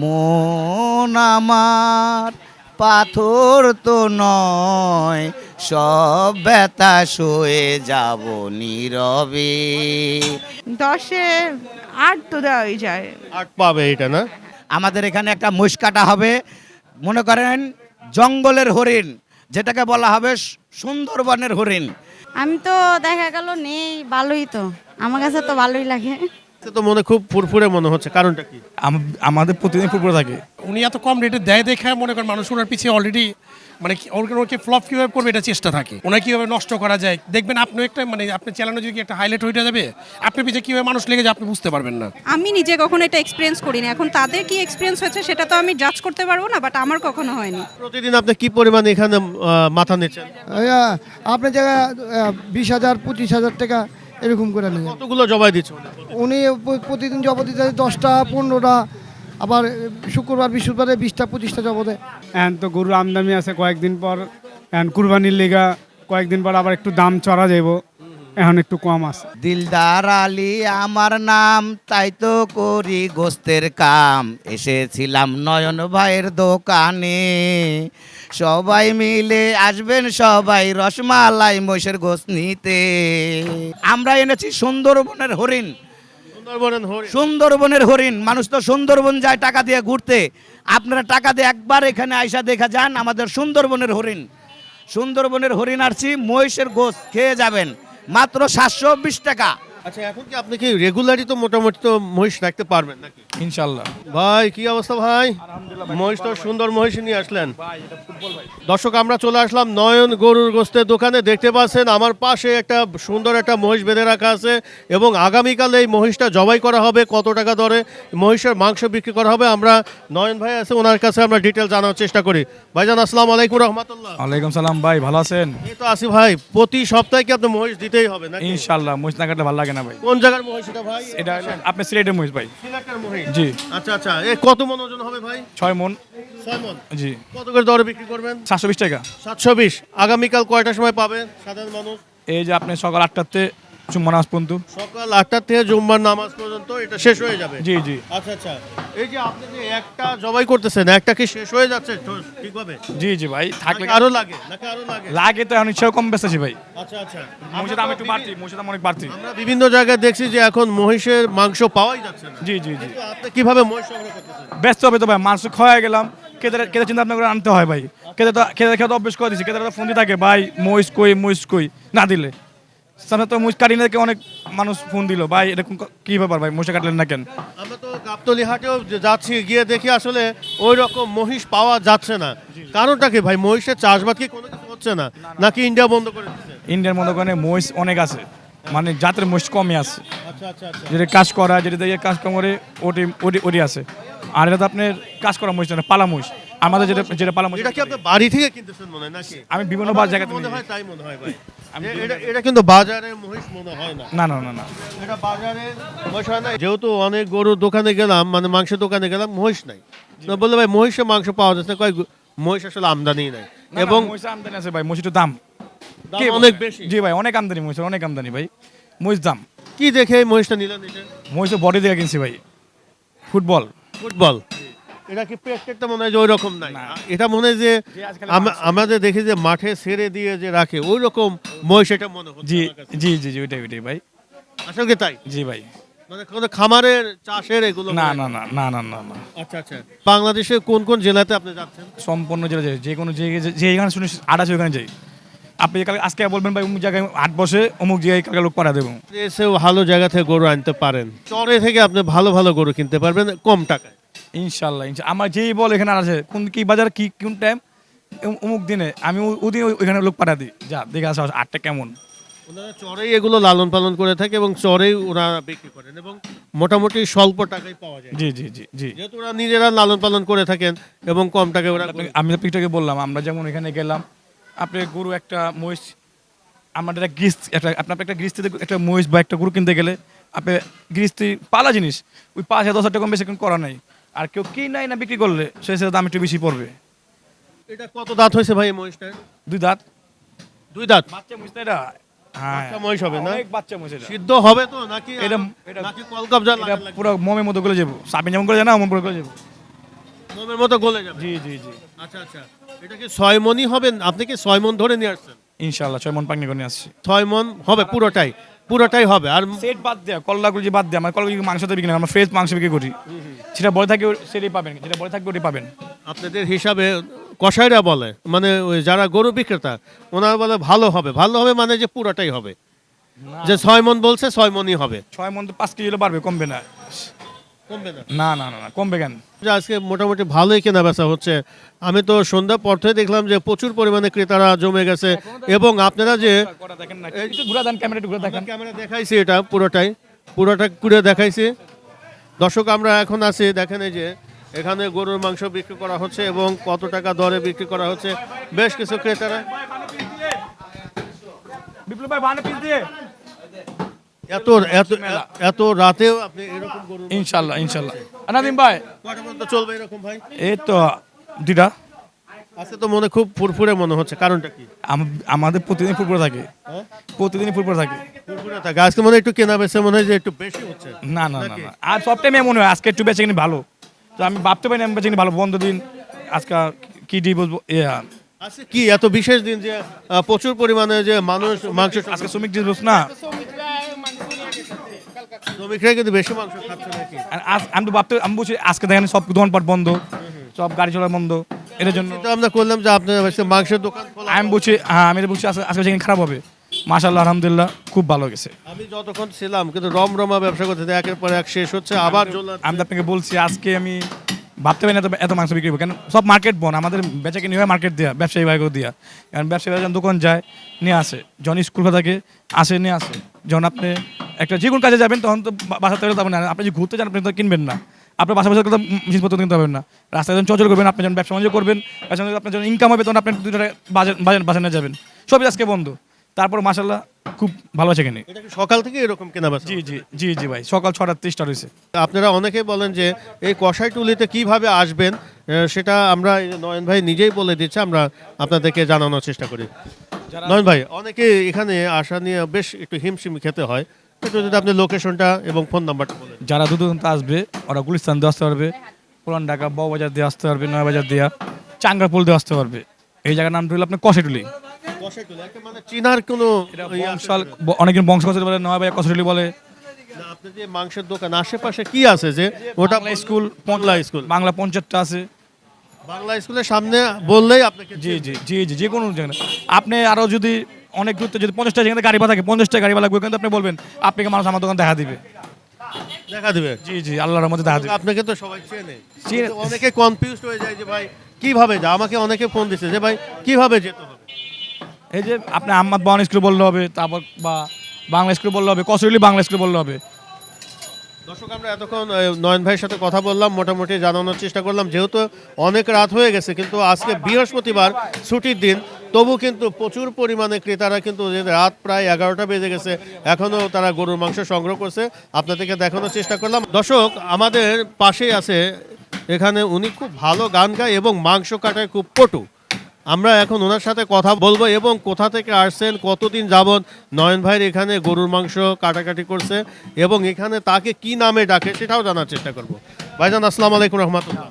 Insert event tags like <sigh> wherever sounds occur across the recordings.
মন আমার পাথর তো নয় সব ব্যথা সয়ে যাব নীরবে। দশে আট তো দেওয়াই যায়। আট পাবে এটা না? আমাদের এখানে একটা মুষ কাটা হবে। মনে করেন জঙ্গলের হরিণ যেটাকে বলা হবে সুন্দরবনের হরিণ। আমি তো দেখা গেল নেই ভালোই তো। আমার কাছে তো ভালোই লাগে। এটা তো মনে খুব ফুরফুরে মনে হচ্ছে। কারণটা কি? আমাদের প্রতিদিন পুকুরে থাকে। উনি এত কম রেটে দেয় দেখে মনে করেন মানুষ ওনার পিছিয়ে অলরেডি মানে কি- ওর ওকে ফ্লপ কীভাবে করবে এটা চেষ্টা থাকে। ওনার কীভাবে নষ্ট করা যায়? দেখবেন আপনি একটা মানে আপনি চ্যানেলে যদি একটা হাইলাইট হয়ে যাবে আপনার পিছিয়ে কীভাবে মানুষ লেগে যায় আপনি বুঝতে পারবেন না। আমি নিজে কখনো এটা এক্সপিরিয়েন্স করিনি। এখন তাদের কি এক্সপিরিয়েন্স হয়েছে সেটা তো আমি জাজ করতে পারব না বাট আমার কখনো হয়নি। প্রতিদিন আপনি কি পরিমাণ এখানে মাথা নিচ্ছেন আপনার জায়গায় বিশ হাজার পঁচিশ হাজার টাকা এরকম করে নিয়ে কতগুলো জবাই দিচ্ছে উনি? উনি প্রতিদিন জব দিতে দশটা পনেরোটা আবার শুক্রবার বৃহস্পতিবারে বিশটা পঁচিশটা জব দেয়। এখন তো গরুর আমদানি আছে কয়েকদিন পর। এখন কুরবানির লেগা কয়েকদিন পর আবার একটু দাম চড়া যাইব। এখন একটু কম আছে। দিলদার আলী আমার নাম তাই তো করি গোস্তের কাম। এসেছিলাম নয়ন ভাইয়ের দোকানে। সবাই মিলে আসবেন সবাই রসমালাই মহিষের গোস্ত নিতে। আমরা এনেছি সুন্দরবনের হরিণ। সুন্দরবনের হরিণ। সুন্দরবনের হরিণ। মানুষ তো সুন্দরবন যায় টাকা দিয়ে ঘুরতে। আপনারা টাকা দিয়ে একবার এখানে আইসা দেখা যান আমাদের সুন্দরবনের হরিণ। সুন্দরবনের হরিণ আসছি মহিষের গোস খেয়ে যাবেন। মাত্র সাতশো বিশ টাকা। আচ্ছা এখন কি আপনি কি রেগুলারই তো মোটামুটি তো মহিষ রাখতে পারবেন নাকি? ইনশাল্লাহ। ভাই কি অবস্থা ভাই? মহিষ তো সুন্দর মহিষ নিয়ে আসলেন। দর্শক আমরা চলে আসলাম নয়ন গরুর গোস্তের দোকানে। দেখতে পাচ্ছেন আমার পাশে একটা সুন্দর একটা মহিষ বেঁধে রাখা আছে এবং আগামীকাল এই মহিষটা জবাই করা হবে। কত টাকা দরে মহিষের মাংস বিক্রি করা হবে? আমরা নয়ন ভাই আছে ওনার কাছে আমরা ডিটেল জানার চেষ্টা করি। ভাইজান আসসালাম আলাইকুম রহমতুল্লাহ। ওয়ালাইকুম সালাম ভাই ভালো আছেন? এই তো আসি ভাই। প্রতি সপ্তাহে কি আপনি মহিষ দিতেই হবে নাকি? ইনশাল্লাহ মহিষ না কাটলে ভালো লাগে না ভাই। কোন জায়গার মহিষ এটা ভাই? এটা আপনি সিলেটের মহিষ ভাই। সিলেটের মহিষ? জি। আচ্ছা আচ্ছা। এ কত মন ওজন হবে ভাই? ছয় মন। ছয় মন? জি। কত করে দরে বিক্রি করবেন? সাতশো বিশ টাকা। সাতশো বিশ। আগামীকাল কয়টার সময় পাবেন সাধারণ মানুষ? এই যে আপনি সকাল আটটাতে আজ পর্যন্ত। সকাল আটটা থেকে জুম্মার নামাজ পর্যন্ত এটা শেষ হয়ে যাবে। জি জি। আচ্ছা আচ্ছা। এই যে আপনি যে একটা জবাই করতেছেন একটা কি শেষ হয়ে যাচ্ছে তো ঠিকভাবে? জি জি ভাই থাকলে আরও লাগে? নাকি আরও লাগে? লাগে তো ইচ্ছা কম ভাই। আচ্ছা আচ্ছা। মহিষের দাম একটু বাড়তি মহিষের দাম অনেক বাড়তি। আমরা বিভিন্ন জায়গায় দেখছি যে এখন মহিষের মাংস পাওয়াই যাচ্ছে না। জি জি জি। আপনি কীভাবে মহিষ সংগ্রহ করতেছেন? ব্যস্ত হবে তো ভাই মাংস খাওয়া গেলাম। কেদের কেদের চিন্তা ভাবনা করে আনতে হয় ভাই। কেদে তো কেদের খেতে অভ্যেস করে দিচ্ছি কেদের তো ফোন দিয়ে থাকে ভাই মহিষ কই মহিষ কই? না দিলে। সামনে তো অনেক মানুষ ফোন দিল। ভাই এরকম ক- ব্যাপার ভাই? কাটলেন না কেন? আমরা তো গাবতলি হাটেও যাচ্ছি গিয়ে দেখি আসলে ওই রকম মহিষ পাওয়া যাচ্ছে না। কারণটা কি ভাই? মহিষের চাষবাদ কি কোনো কিছু হচ্ছে না? নাকি ইন্ডিয়া বন্ধ করে দিচ্ছে ইন্ডিয়ার মধ্যে ওখানে মহিষ অনেক আছে। মানে জাতের মহিষ কমই আছে। আচ্ছা আচ্ছা আচ্ছা। যেটা কাজ করা যেটা দিয়ে কাজ কম করে ওটি ওটি ওটি আছে। আর এটা তো আপনার কাজ করা মহিষ না পালা মহিষ। আমাদের যেটা যেটা পালা মহিষ এটা কি আপনি বাড়ি থেকে কিনতেছেন মনে হয় নাকি? আমি বিভিন্ন বার জায়গা থেকে মনে হয় তাই মনে হয় ভাই। <laughs> এটা এটা কিন্তু বাজারের মহিষ মনে হয় না। না না না না। এটা মহিষ হয় না। যেহেতু অনেক গরুর দোকানে গেলাম মানে মাংসের দোকানে গেলাম মহিষ নাই। বললে ভাই মহিষের মাংস পাওয়া যাচ্ছে না। কয় মহিষ আসলে আমদানি নাই। এবং আমদানি আছে ভাই। মহিষের দাম অনেক বেশি। জি ভাই অনেক আমদানি মহিষের অনেক আমদানি ভাই। মহিষ দাম। কি দেখে মহিষটা নিলেন এটা? মহিষের বডি দিয়ে কিনছি ভাই। ফুটবল। ফুটবল। এটা কি প্রেসটেকটা মনে হয় যে ওই রকম নাই এটা মনে হয় যে আমাদের দেখি যে মাঠে ছেড়ে দিয়ে যে রাখে ওই রকম মহিষ এটা মনে হচ্ছে জি জি জি জি ওইটাই ওইটাই ভাই। আসলে কি তাই? জি ভাই। মানে কোনো খামারের চাষের এগুলো না না না না না না না। আচ্ছা আচ্ছা। বাংলাদেশের কোন কোন জেলাতে আপনি যাচ্ছেন? সম্পূর্ণ জেলা যে কোনো যে যে- যে এখানে শুনে আছে ওখানে যাই। আপনি কালকে আজকে বলবেন ভাই অমুক জায়গায় আট বসে অমুক জায়গায় কালকে লোক পাড়া দেবো। এসেও ভালো জায়গা থেকে গরু আনতে পারেন। চরে থেকে আপনি ভালো ভালো গরু কিনতে পারবেন কম টাকায়। ইনশাল্লাহ ইনশাল্লাহ আমার যেই বল এখানে আছে কোন কি বাজার কি কোন টাইম অমুক দিনে আমি ওদিন ওইখানে লোক পাঠা দিই। যা দেখে আসা আটটা কেমন। ওনারা চরেই এগুলো লালন পালন করে থাকে এবং চরেই ওনারা বিক্রি করেন এবং মোটামুটি স্বল্প টাকায় পাওয়া যায়। জি জি জি জি। যেহেতু ওরা নিজেরা লালন পালন করে থাকেন এবং কম টাকায় ওরা আমি পিকটাকে বললাম আমরা যেমন এখানে গেলাম আপনি গরু একটা মহিষ আমাদের একটা গ্রিস একটা আপনার একটা গৃহস্থিতে একটা মহিষ বা একটা গরু কিনতে গেলে আপনি গৃহস্থি পালা জিনিস ওই পাঁচ হাজার দশ হাজার টাকা কম বেশি করা নাই। আর কেউ কি নাই না বিক্রি করলে সেই সাথে দাম একটু বেশি পড়বে। এটা কত দাঁত হয়েছে ভাই এই মহিষটার দুই দাঁত। দুই দাঁত? বাচ্চা এটা? হ্যাঁ। বাচ্চা মহিষ হবে না? অনেক বাচ্চা মহিষ এটা। সিদ্ধ হবে তো? নাকি এটা- নাকি পুরো মমের মতো করে যাব। সাবিন যেমন করে যায় না অমন করে করে যাব। মোমের মতো গলে যাবে। জি জি জি। আচ্ছা আচ্ছা। এটা কি ছয় মনই হবে? আপনি কি ছয় মন ধরে নিয়ে আসছেন? ইনশাল্লাহ ছয় মন পাকনি করে নিয়ে আসছি। ছয় মন হবে পুরোটাই। পুরোটাই হবে। আর সেট বাদ দেওয়া কল্লাগুলো বাদ দেওয়া আমার কল্লাগুলো মাংসতে বিক্রি না আমরা ফ্রেশ মাংস বিক্রি করি। সেটা বলে থাকে সেটাই পাবেন যেটা বলে থাকবে ওটাই পাবেন। আপনাদের হিসাবে কসাইরা বলে মানে ওই যারা গরু বিক্রেতা ওনারা বলে ভালো হবে। ভালো হবে মানে যে পুরোটাই হবে। যে ছয় মন বলছে ছয় মনই হবে। ছয় মন তো পাঁচ কেজি বাড়বে কমবে না। কমবে না? না না না কমবে কেন? আজকে মোটামুটি ভালোই কেনা বেচা হচ্ছে। আমি তো সন্ধ্যা পর থেকে দেখলাম যে প্রচুর পরিমাণে ক্রেতারা জমে গেছে এবং আপনারা যে দেখেন না একটু দেন ক্যামেরা একটু দেখেন। ক্যামেরা দেখাইছি এটা পুরোটাই। পুরোটা ঘুরে দেখাইছি। দর্শক আমরা এখন আছি দেখেন এই যে এখানে গরুর মাংস বিক্রি করা হচ্ছে এবং কত টাকা দরে বিক্রি করা হচ্ছে। বেশ কিছু ক্রেতারা বিপ্লব ভাই বানে পিস দিয়ে। এত এত এত রাতেও আপনি এরকম ইনশাল্লাহ ইনশাল্লাহ। আনাদিম ভাই। কটা পর্যন্ত চলবে এরকম ভাই? এই তো আজকে তো মনে খুব ফুরফুরে মনে হচ্ছে। কারণটা কি? আমাদের প্রতিদিন ফুটবল থাকে। হ্যাঁ? প্রতিদিনই ফুটবল থাকে। ফুরফুরে থাকে। আজকে মনে একটু কেনা বেচা মনে হয় যে একটু বেশি হচ্ছে। না না না আর সব টাইমে মনে হয় আজকে একটু বেঁচে কিনি ভালো। তো আমি ভাবতে পারি আমি বেঁচে কিনি ভালো। বন্ধ দিন আজকে কি ডি বলব ইয়া, আজকে কি এত বিশেষ দিন যে প্রচুর পরিমাণে যে মানুষ মাংস আজকে শ্রমিক দিবস না? শ্রমিকরা কিন্তু বেশি মাংস খাচ্ছে নাকি? আর আজ আমি তো ভাবতে আমি বলছি আজকে দেখেন সব দোকানপাট বন্ধ সব গাড়ি চলা বন্ধ এটার জন্য তো আমরা করলাম যে আপনার মাংসের দোকান আমি বলছি হ্যাঁ আমি তো বলছি আজকে আজকে বেঁচে খারাপ হবে। মাশাল্লাহ আলহামদুলিল্লাহ খুব ভালো গেছে আমি যতক্ষণ ছিলাম কিন্তু রমরমা ব্যবসা করতে একের পর এক শেষ হচ্ছে আবার আমি আপনাকে বলছি আজকে আমি ভাবতে পারি এত এত মাংস বিক্রি কেন? সব মার্কেট বন। আমাদের বেচা কিনি হয় মার্কেট দেওয়া ব্যবসায়ী ভাইকেও দেওয়া কারণ ব্যবসায়ী ভাই যখন দোকান যায়, নিয়ে আসে। যখন স্কুল থাকে, আসে, নিয়ে আসে। যখন আপনি একটা যে কোনো কাজে যাবেন, তখন তো বাসা থেকে যাবেন না। আপনি যদি ঘুরতে যান, আপনি তো কিনবেন না। আপনার বাসা বাসা জিনিসপত্র কিনতে পারবেন না। রাস্তায় যখন চলাচল করবেন, আপনি যখন ব্যবসা বাণিজ্য করবেন আপনার যখন ইনকাম হবে, তখন আপনি দুটো বাজার বাজার বাজার নিয়ে যাবেন। সবই আজকে বন্ধ। তারপর মাসাল্লাহ খুব ভালো আছে এখানে। এটা কি সকাল থেকে এরকম কেনা বেচা জি জি জি জি ভাই সকাল ছটার তিরিশটা রয়েছে আপনারা অনেকেই বলেন যে এই কষাইটুলিতে কীভাবে আসবেন সেটা আমরা এই নয়ন ভাই নিজেই বলে দিচ্ছে আমরা আপনাদেরকে জানানোর চেষ্টা করি। নয়ন ভাই অনেকে এখানে আসা নিয়ে বেশ একটু হিমশিম খেতে হয়। একটু যদি আপনি লোকেশনটা এবং ফোন নাম্বারটা বলেন। যারা দূর দূরান্ত আসবে ওরা গুলিস্তান দিয়ে আসতে পারবে পুরান ঢাকা বউবাজার দিয়ে আসতে পারবে নয়াবাজার দিয়া চাঙ্গাপুল দিয়ে আসতে পারবে। এই জায়গার নাম হলো আপনার কষেটুলি একটা মানে চিনার কোনো ইয়ে আছে? বংশাল ব- অনেকদিন বংশ বলে কষেটুলি বলে। না, আপনার যে মাংসের দোকান আশেপাশে কি আছে যে ওটা স্কুল বাংলা স্কুল? বাংলা পঞ্চায়েতটা আছে। বাংলা স্কুলের সামনে বললেই আপনাকে জি জি জি জি যে কোনো জায়গায়। আপনি আরও যদি অনেক দূরত্বে যদি পঞ্চাশটা যেখানে গাড়ি ভাড়া থাকে পঞ্চাশটা গাড়ি ভাড়া লাগবে কিন্তু আপনি বলবেন আপনাকে মানুষ আমার দোকান দেখা দিবে। দেখা দিবে? জি জি আল্লাহর মধ্যে দেখা দিবে। আপনাকে তো সবাই চেনে। চেনে। অনেকে কনফিউজ হয়ে যায় যে ভাই কীভাবে যা? আমাকে অনেকে ফোন দিচ্ছে যে ভাই কীভাবে যেতে হবে? এই যে আপনি আহমদ বাউন স্কুল বললে হবে, তারপর বা বাংলা স্কুল বললে হবে কসরুলি বাংলা স্কুল বললে হবে। দর্শক, আমরা এতক্ষণ নয়ন ভাইয়ের সাথে কথা বললাম, মোটামুটি জানানোর চেষ্টা করলাম, যেহেতু অনেক রাত হয়ে গেছে, কিন্তু আজকে বৃহস্পতিবার ছুটির দিন, তবু কিন্তু প্রচুর পরিমাণে ক্রেতারা কিন্তু রাত প্রায় এগারোটা বেজে গেছে এখনও তারা গরুর মাংস সংগ্রহ করছে। আপনাদেরকে দেখানোর চেষ্টা করলাম। দর্শক, আমাদের পাশেই আছে, এখানে উনি খুব ভালো গান গায় এবং মাংস কাটায় খুব পটু। আমরা এখন ওনার সাথে কথা বলব এবং কোথা থেকে আসছেন কতদিন যাবৎ? নয়ন ভাইয়ের এখানে গরুর মাংস কাটাকাটি করছে এবং এখানে তাকে কি নামে ডাকে সেটাও জানার চেষ্টা করব। ভাইজান আসসালামু আলাইকুম রহমতুল্লাহ।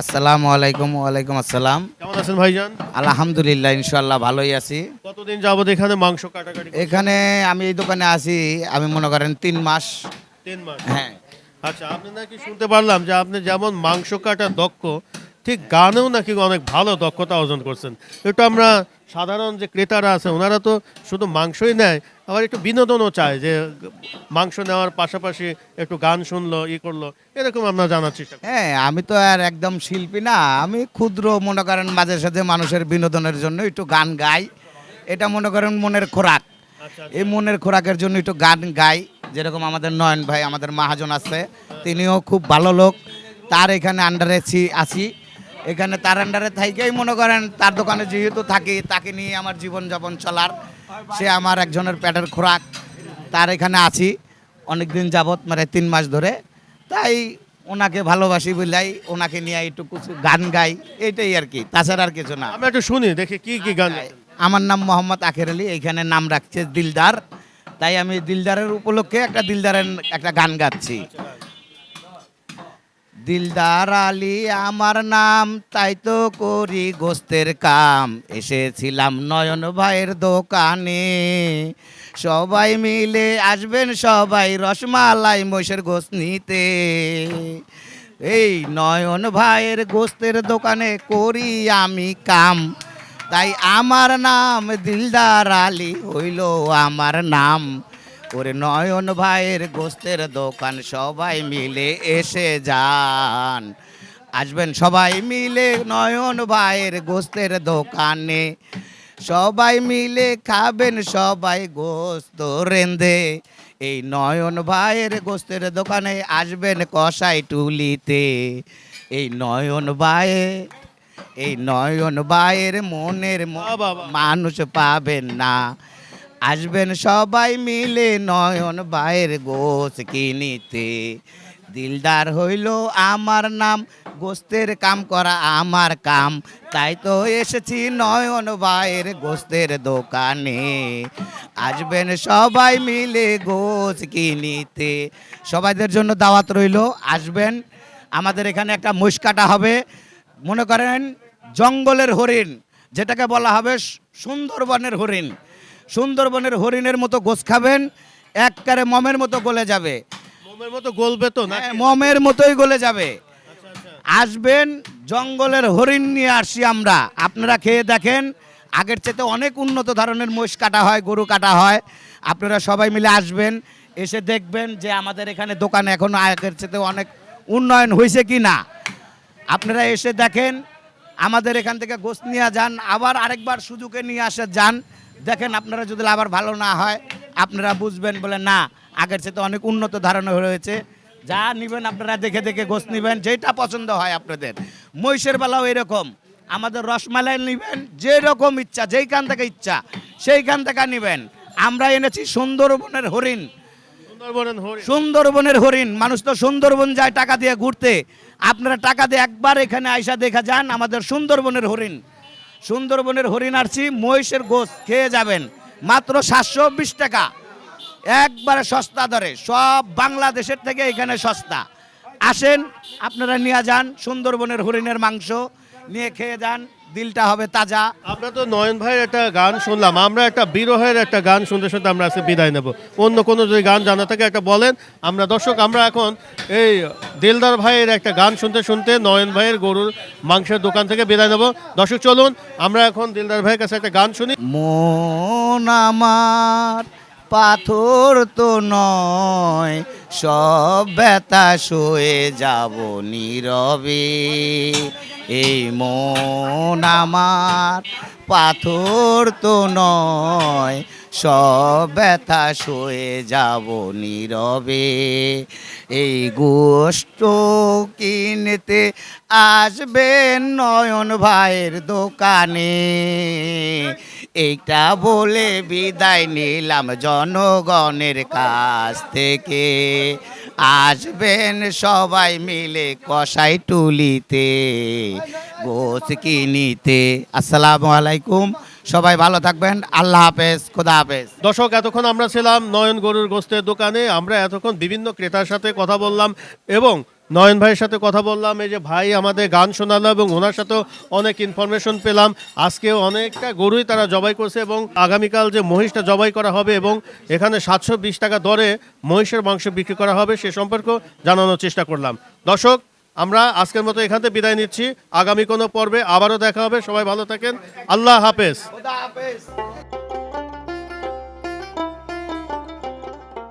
আসসালামু আলাইকুম ওয়ালাইকুম আসসালাম। কেমন আছেন ভাইজান? আলহামদুলিল্লাহ ইনশাল্লাহ ভালোই আছি। কতদিন যাবৎ এখানে মাংস কাটাকাটি এখানে আমি এই দোকানে আছি আমি মনে করেন তিন মাস। তিন মাস। হ্যাঁ। আচ্ছা আপনি নাকি শুনতে পারলাম যে আপনি যেমন মাংস কাটা দক্ষ ঠিক গানেও নাকি অনেক ভালো দক্ষতা অর্জন করছেন। একটু আমরা সাধারণ যে ক্রেতারা আছে ওনারা তো শুধু মাংসই নেয় আবার একটু বিনোদনও চায় যে মাংস নেওয়ার পাশাপাশি একটু গান শুনলো ই করল এরকম আমরা জানার চেষ্টা হ্যাঁ আমি তো আর একদম শিল্পী না আমি ক্ষুদ্র মনে করেন মাঝে সাঝে মানুষের বিনোদনের জন্য একটু গান গাই এটা মনে করেন মনের খোরাক। এই মনের খোরাকের জন্য একটু গান গাই যেরকম আমাদের নয়ন ভাই আমাদের মহাজন আছে তিনিও খুব ভালো লোক তার এখানে আন্ডারে আছি। এখানে তার আন্ডারে থাইকেই মনে করেন তার দোকানে যেহেতু থাকি তাকে নিয়ে আমার জীবনযাপন চলার। সে আমার একজনের পেটের খোরাক তার এখানে আছি অনেক দিন যাবৎ মানে তিন মাস ধরে। তাই ওনাকে ভালোবাসি বলাই ওনাকে নিয়ে একটু কিছু গান গাই এইটাই আর কি তাছাড়া আর কিছু না। আমরা একটু শুনি দেখি কি কি গান। আমার নাম মোহাম্মদ আখের আলী এইখানে নাম রাখছে দিলদার। তাই আমি দিলদারের উপলক্ষে একটা দিলদারের একটা গান গাচ্ছি। দিলদার আলী, আমার নাম, তাই তো করি গোস্তের কাম। এসেছিলাম নয়ন ভাইয়ের দোকানে। সবাই মিলে আসবেন, সবাই রসমালাই মহিষের গোস্ত নিতে। এই নয়ন ভাইয়ের গোস্তের দোকানে করি আমি কাম। তাই আমার নাম দিলদার আলী, হইল আমার নাম। ওরে নয়ন ভাইয়ের গোস্তের দোকান সবাই মিলে এসে যান। আসবেন সবাই মিলে নয়ন ভাইয়ের গোস্তের দোকানে। সবাই মিলে খাবেন সবাই গোস্ত রেন্দে এই নয়ন ভাইয়ের গোস্তের দোকানে আসবেন কষাই টুলিতে। এই নয়ন ভাইয়ে এই নয়ন ভাইয়ের মনের। মানুষ পাবেন না। আসবেন সবাই মিলে নয়ন ভাইয়ের গোস কিনিতে। দিলদার হইল আমার নাম, গোস্তের কাম করা আমার কাম। তাই তো এসেছি নয়ন ভাইয়ের গোস্তের দোকানে। আসবেন সবাই মিলে গোস কিনিতে। সবাইদের জন্য দাওয়াত রইল, আসবেন। আমাদের এখানে একটা মুশ কাটা হবে। মনে করেন, জঙ্গলের হরিণ, যেটাকে বলা হবে সুন্দরবনের হরিণ। সুন্দরবনের হরিণের মতো গোস খাবেন এককারে মমের মতো গলে যাবে। মোমের মতো গলবে তো না হ্যাঁ, মমের মতোই গলে যাবে। আসবেন জঙ্গলের হরিণ নিয়ে আসি আমরা। আপনারা খেয়ে দেখেন আগের চেয়ে অনেক উন্নত ধরনের মোষ কাটা হয় গরু কাটা হয়। আপনারা সবাই মিলে আসবেন এসে দেখবেন যে আমাদের এখানে দোকান এখন আগের চেয়ে অনেক উন্নয়ন হয়েছে কি না। আপনারা এসে দেখেন আমাদের এখান থেকে গোস্ত নিয়ে যান আবার আরেকবার সুযোগে নিয়ে আসে যান। দেখেন আপনারা যদি আবার ভালো না হয় আপনারা বুঝবেন বলে না আগের চেয়ে অনেক উন্নত ধারণা রয়েছে যা নেবেন আপনারা দেখে দেখে গোস্ত নেবেন যেটা পছন্দ হয় আপনাদের। মহিষের বেলাও এরকম। আমাদের রসমালাই নেবেন যেরকম ইচ্ছা যেইখান থেকে ইচ্ছা সেইখান থেকে নেবেন। আমরা এনেছি সুন্দরবনের হরিণ। সুন্দরবনের হরিণ। মানুষ তো সুন্দরবন যায় টাকা দিয়ে ঘুরতে। আপনারা টাকা দিয়ে একবার এখানে আইসা দেখা যান আমাদের সুন্দরবনের হরিণ। সুন্দরবনের হরিণার্সি মহিষের গোস খেয়ে যাবেন। মাত্র সাতশো বিশ টাকা। একবারে সস্তা ধরে সব বাংলাদেশের থেকে এখানে সস্তা। আসেন, আপনারা নিয়ে যান সুন্দরবনের হরিণের মাংস, নিয়ে খেয়ে যান। দিলটা হবে তাজা। আমরা তো নয়ন ভাইয়ের একটা গান শুনলাম। আমরা একটা বিরহের একটা গান শুনতে শুনতে আমরা আজকে বিদায় নেব। অন্য কোনো যদি গান জানা থাকে একটা বলেন। আমরা দর্শক আমরা এখন এই দিলদার ভাইয়ের একটা গান শুনতে শুনতে নয়ন ভাইয়ের গরুর মাংসের দোকান থেকে বিদায় নেব। দর্শক চলুন আমরা এখন দিলদার ভাইয়ের কাছে একটা গান শুনি। মন আমার পাথর তো নয়, সব ব্যথা সয়ে যাব নীরবে। এই মন আমার পাথর তো নয়, সব ব্যথা সয়ে যাব নীরবে। এই গোষ্ঠ কিনতে আসবেন নয়ন ভাইয়ের দোকানে। এইটা বলে বিদায় নিলাম জনগণের কাছ থেকে। আসবেন সবাই মিলে কষাই টুলিতে গোছ কিনিতে আসসালামু আলাইকুম, সবাই ভালো থাকবেন, আল্লাহ হাফেজ, খোদা হাফেজ। দর্শক, এতক্ষণ আমরা ছিলাম নয়ন গরুর গোস্তের দোকানে, আমরা এতক্ষণ বিভিন্ন ক্রেতার সাথে কথা বললাম এবং নয়ন ভাইয়ের সাথে কথা বললাম, এই যে ভাই আমাদের গান শোনালো এবং ওনার সাথেও অনেক ইনফরমেশন পেলাম। আজকেও অনেকটা গরুই তারা জবাই করছে এবং আগামীকাল যে মহিষটা জবাই করা হবে এবং এখানে সাতশো বিশ টাকা দরে মহিষের মাংস বিক্রি করা হবে সে সম্পর্কেও জানানোর চেষ্টা করলাম। দর্শক, আমরা আজকের মতো এখান থেকে বিদায় নিচ্ছি। আগামী কোনো পর্বে আবারও দেখা হবে। সবাই ভালো থাকেন। আল্লাহ হাফেজ।